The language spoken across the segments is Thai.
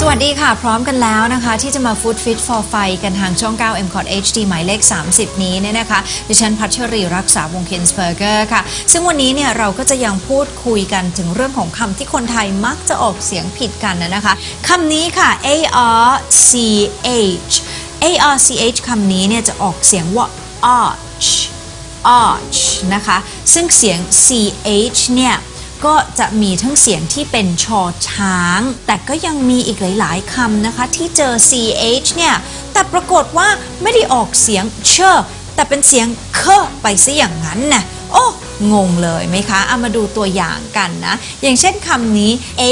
สวัสดีค่ะ พร้อมกันแล้วนะคะ ที่จะมา Food Fit for ไฟกันทางช่อง 9 m c o t HD หมายเลข 30 นี้เนี่ยนะคะ ดิฉันพัชรีรักษาวงเคนสเ e อร์เกอร์ค่ะ ซึ่งวันนี้เนี่ยเราก็จะยังพูดคุยกันถึงเรื่องของคำที่คนไทยมักจะออกเสียงผิดกันนะนะคะคำนี้ค่ะ A R C H A R C H คำนี้เนี่ยจะออกเสียงว่า arch arch นะคะ ซึ่งเสียง ch เนี่ย ก็จะมีทั้งเสียงที่เป็นชอช้าง แต่ก็ยังมีอีกหลาย ๆคำนะคะ ที่เจอ ch เนี่ย แต่ปรากฏว่าไม่ได้ออกเสียงเชอแต่เป็นเสียงเคไปซะอย่างนั้นน่ะโอ้งงเลยไหมคะ เอามาดูตัวอย่างกันนะ อย่างเช่นคำนี้ a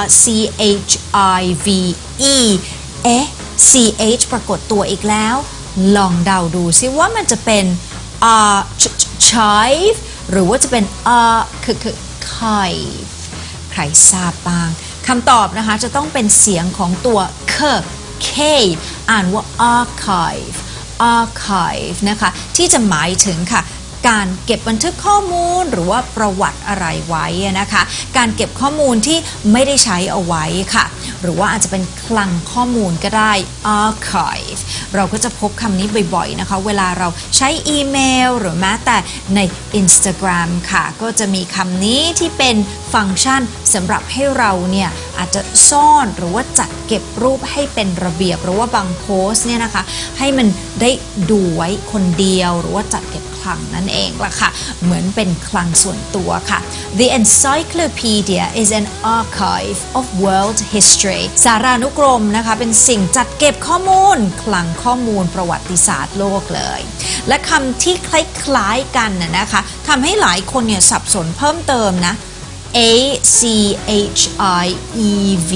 r c h i v e เอ๊ะ ch ปรากฏตัวอีกแล้ว ลองเดาดูซิว่ามันจะเป็น r ch chive หรือว่าจะเป็น r k k chive ใครทราบบ้างคำตอบนะคะจะต้องเป็นเสียงของตัว k k อ่านว่า archive archive นะคะ ที่จะหมายถึงค่ะ การเก็บบันทึกข้อมูลหรือว่าประวัติอะไรไว้นะคะ การเก็บข้อมูลที่ไม่ได้ใช้เอาไว้ค่ะ หรือว่าอาจจะเป็นคลังข้อมูลก็ได้ archive เราก็จะพบคำนี้บ่อยๆนะคะ เวลาเราใช้อีเมล หรือแม้แต่ใน Instagram ค่ะ ก็จะมีคำนี้ที่เป็นฟังก์ชันสำหรับให้เราเนี่ย อาจจะซ่อนหรือว่าจัดเก็บรูปให้เป็นระเบียบ หรือว่าบางโพสเนี่ยนะคะ ให้มันได้ดูไว้คนเดียว หรือว่าจัดเก็บคลังนั่นเองล่ะค่ะ เหมือนเป็นคลังส่วนตัวค่ะ The encyclopedia is an archive of world history สารานุกรมนะคะ เป็นสิ่งจัดเก็บข้อมูล คลังข้อมูลประวัติศาสตร์โลกเลย และคำที่คล้ายๆกันนะนะคะทำให้หลายคนเนี่ยสับสนเพิ่มเติมนะ A C H I E V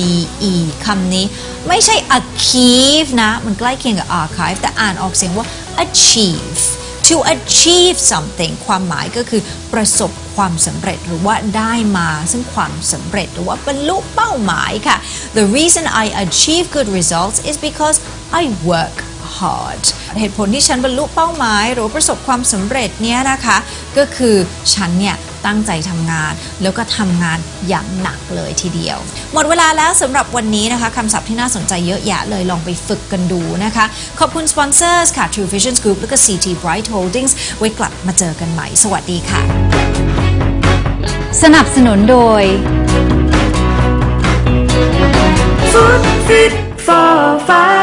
E คำนี้ไม่ใช่ achieve นะ มันใกล้เคียงกับ archive แต่อ่านออกเสียงว่า achieve to achieve something ความหมายก็คือประสบความสำเร็จหรือว่าได้มาซึ่งความสำเร็จหรือว่าบรรลุเป้าหมายค่ะ The reason I achieve good results is because I work hard เหตุผลที่ฉันบรรลุเป้าหมาย หรือประสบความสำเร็จเนี้ยนะคะ ก็คือฉันเนี่ย ตั้งใจทำงาน แล้วก็ทำงานอย่างหนักเลยทีเดียว หมดเวลาแล้วสำหรับวันนี้นะคะคำศัพท์ที่น่าสนใจเยอะแยะเลยลองไปฝึกกันดูนะคะ ขอบคุณสปอนเซอร์ค่ะ True Vision Group แล้วก็ CT Bright Holdings ไว้กลับมาเจอกันใหม่ สวัสดีค่ะ สนับสนุนโดย Food Fit for Fight